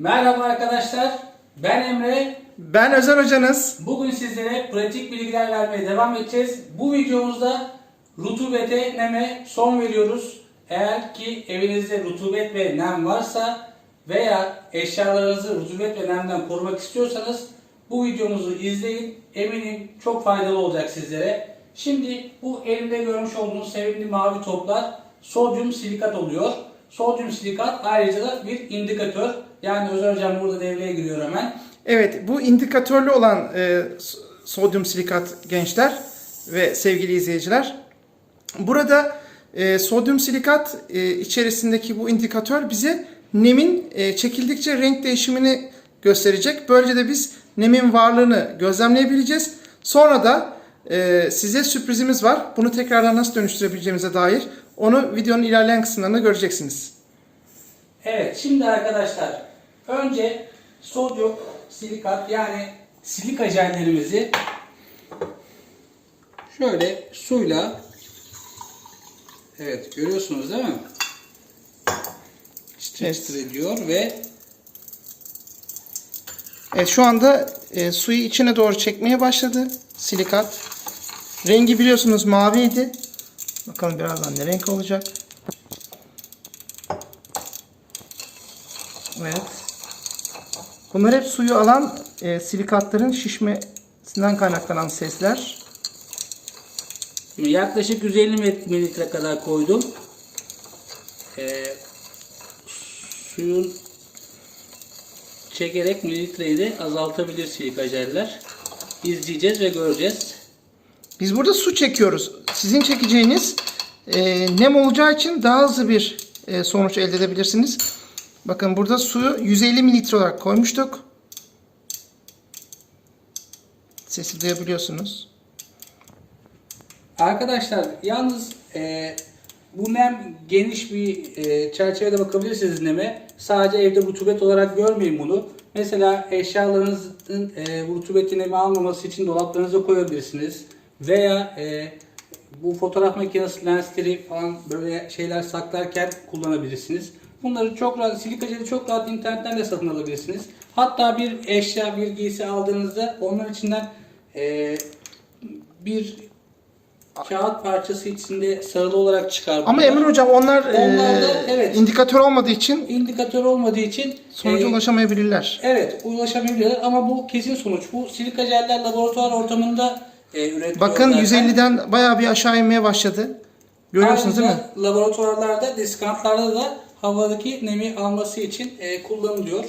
Merhaba arkadaşlar, ben Emre. Ben Özer Hocanız. Bugün sizlere pratik bilgiler vermeye devam edeceğiz. Bu videomuzda rutubete, neme son veriyoruz. Eğer ki evinizde rutubet ve nem varsa veya eşyalarınızı rutubet ve nemden korumak istiyorsanız bu videomuzu izleyin. Eminim çok faydalı olacak sizlere. Şimdi bu elimde görmüş olduğunuz sevimli mavi toplar sodyum silikat oluyor. Sodyum silikat ayrıca da bir indikatör. Yani Özer Hocam burada devreye giriyor hemen. Evet bu indikatörlü olan e, sodyum silikat gençler ve sevgili izleyiciler. Burada e, sodyum silikat e, içerisindeki bu indikatör bize nemin e, çekildikçe renk değişimini gösterecek. Böylece de biz nemin varlığını gözlemleyebileceğiz. Sonra da e, size sürprizimiz var. Bunu tekrardan nasıl dönüştürebileceğimize dair onu videonun ilerleyen kısımlarında göreceksiniz. Evet şimdi arkadaşlar önce sodyum silikat yani silika jellerimizi şöyle suyla evet görüyorsunuz değil mi? Çıtır çıtır ediyor ve Evet şu anda e, suyu içine doğru çekmeye başladı silikat. Rengi biliyorsunuz maviydi. Bakalım birazdan ne renk olacak. Evet. Bunlar hep suyu alan e, silikatların şişmesinden kaynaklanan sesler. Yaklaşık 150 mililitre kadar koydum. Ee, suyun çekerek mililitreyi de azaltabilir silika jeller. İzleyeceğiz ve göreceğiz. Biz burada su çekiyoruz. Sizin çekeceğiniz e, nem olacağı için daha hızlı bir e, sonuç elde edebilirsiniz. Bakın burada suyu 150 mililitre olarak koymuştuk. Sesi duyabiliyorsunuz. Arkadaşlar yalnız e, bu nem geniş bir e, çerçevede bakabilirsiniz neme. Sadece evde rutubet olarak görmeyin bunu. Mesela eşyalarınızın e, rutubeti nemi almaması için dolaplarınıza koyabilirsiniz. Veya e, bu fotoğraf makinesi lensleri falan böyle şeyler saklarken kullanabilirsiniz. Bunları çok rahat, silika jeli çok rahat internetten de satın alabilirsiniz. Hatta bir eşya, bir giysi aldığınızda onun içinden e, bir kağıt parçası içinde sarılı olarak çıkar. Ama. Emir Hocam onlar, Onlar da, e, evet. indikatör olmadığı için indikatör olmadığı için sonuca e, ulaşamayabilirler. Evet, ulaşabiliyorlar ama bu kesin sonuç. Bu silika jeller laboratuvar ortamında e, üretiliyor. Bakın zaten. 150'den bayağı bir aşağı inmeye başladı. Görüyorsunuz değil mi? Ayrıca laboratuvarlarda, diskantlarda da havadaki nemi alması için e, kullanılıyor.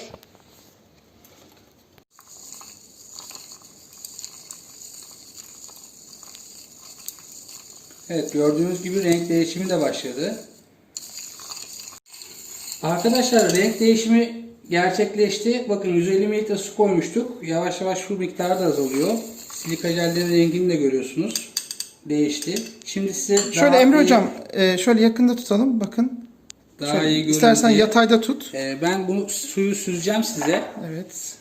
Evet gördüğünüz gibi renk değişimi de başladı. Arkadaşlar renk değişimi gerçekleşti. Bakın 150 ml su koymuştuk. Yavaş yavaş su miktarı da azalıyor. Silika jellerin rengini de görüyorsunuz. Değişti. Şimdi size Şöyle Emre iyi- Hocam e, şöyle yakında tutalım. Bakın. Daha Şöyle, iyi görün istersen diye. yatayda tut. Ee, ben bunu suyu süzeceğim size. Evet.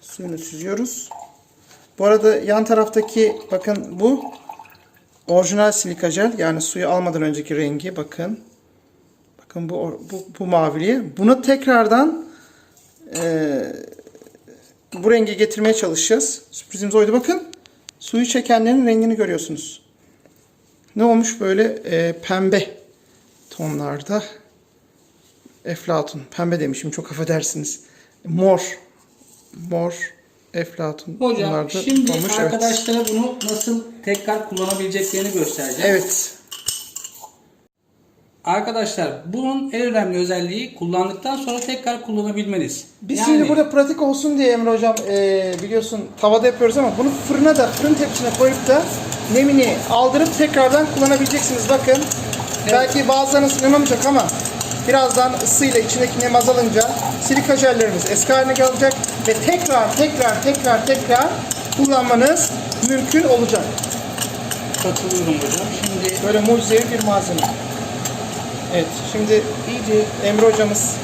Suyunu süzüyoruz. Bu arada yan taraftaki bakın bu orijinal silika jel yani suyu almadan önceki rengi bakın. Bakın bu bu, bu maviliği. Bunu tekrardan eee, bu renge getirmeye çalışacağız. Sürprizimiz oydu. Bakın suyu çekenlerin rengini görüyorsunuz. Ne olmuş böyle eee, pembe tonlarda. Eflatun. Pembe demişim çok affedersiniz. Mor. Mor. Eflatun. Hocam Bunlar da şimdi olmuş, evet. arkadaşlara bunu nasıl tekrar kullanabileceklerini göstereceğim. Evet. Arkadaşlar bunun en önemli özelliği kullandıktan sonra tekrar kullanabilmeniz. Biz Yani- şimdi burada pratik olsun diye Emre Hocam eee, biliyorsun tavada yapıyoruz ama bunu fırına da fırın tepsisine koyup da nemini aldırıp tekrardan kullanabileceksiniz. Bakın belki bazılarınız inanamayacak ama birazdan ısıyla içindeki nem azalınca silika jellerimiz eski haline gelecek ve tekrar tekrar tekrar tekrar kullanmanız mümkün olacak. katılıyorum hocam. Şimdi Böyle mucizevi bir malzeme. Evet şimdi iyice Emre hocamız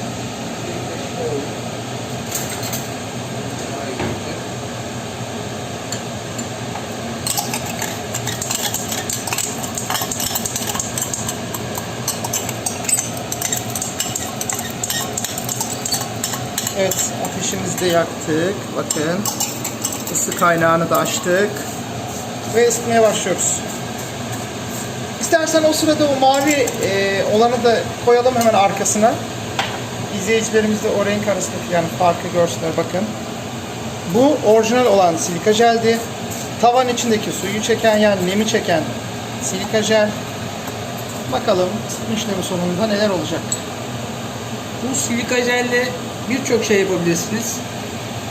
Evet ateşimizi de yaktık. Bakın. Isı kaynağını da açtık. Ve ısıtmaya başlıyoruz. İstersen o sırada o mavi e, olanı da koyalım hemen arkasına. İzleyicilerimiz de o renk arasındaki yani farkı görsünler bakın. Bu orijinal olan silika jeldi. Tavan içindeki suyu çeken yani nemi çeken silika jel. Bakalım ısıtma işlemi sonunda neler olacak. Bu silika jelle birçok şey yapabilirsiniz.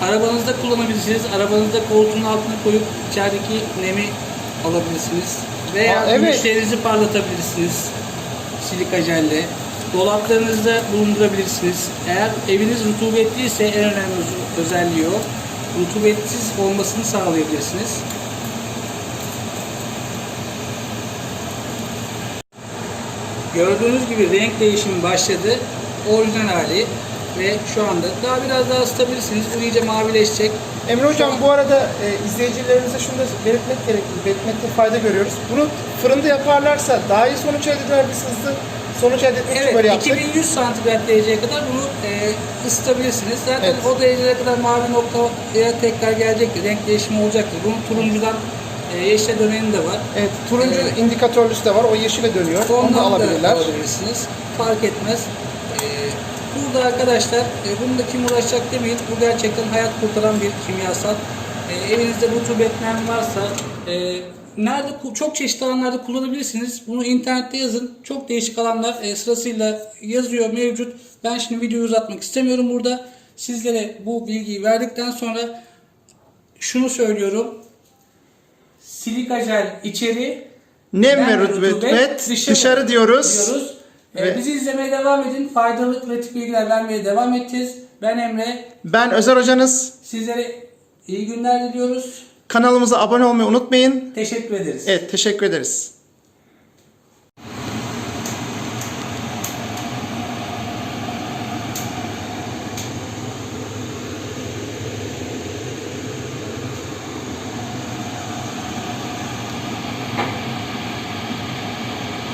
Arabanızda kullanabilirsiniz. Arabanızda koltuğun altına koyup içerideki nemi alabilirsiniz. Veya Aa, evet. gümüşlerinizi parlatabilirsiniz silika jelle. Dolaplarınızda bulundurabilirsiniz. Eğer eviniz rutubetliyse en önemli öz- özelliği o. Rutubetsiz olmasını sağlayabilirsiniz. Gördüğünüz gibi renk değişimi başladı. Orijinal hali ve şu anda daha biraz daha ısıtabilirsiniz. Bu iyice mavileşecek. Emre Hocam bu arada e, izleyicilerimize şunu da belirtmek gerekli, belirtmekte fayda görüyoruz. Bunu fırında yaparlarsa daha iyi sonuç elde eder, biz hızlı sonuç elde etmek için böyle Evet, yaptık. 2100 santigrat dereceye kadar bunu e, ısıtabilirsiniz. Zaten Evet. o derecelere kadar mavi noktaya tekrar gelecektir. Renk değişimi olacaktır. Bunun turuncudan e, yeşile döneni de var. Evet, turuncu Evet. indikatörlüsü de var, o yeşile dönüyor. Onu da Ondan da alabilirler. alabilirsiniz. Fark etmez. Burada arkadaşlar e, bunu da kim uğraşacak demeyin. Bu gerçekten hayat kurtaran bir kimyasal. E, evinizde rutubetlen varsa e, nerede çok çeşitli alanlarda kullanabilirsiniz. Bunu internette yazın. Çok değişik alanlar e, sırasıyla yazıyor mevcut. Ben şimdi videoyu uzatmak istemiyorum burada. Sizlere bu bilgiyi verdikten sonra şunu söylüyorum. Silika jel içeri, Nem ve nem ve rutubet dışarı, diyoruz. diyoruz. Ve- bizi izlemeye devam edin. Faydalı pratik bilgiler vermeye devam edeceğiz. Ben Emre. Ben Özer Hocanız. Sizlere iyi günler diliyoruz. Kanalımıza abone olmayı unutmayın. Teşekkür ederiz. Evet, teşekkür ederiz.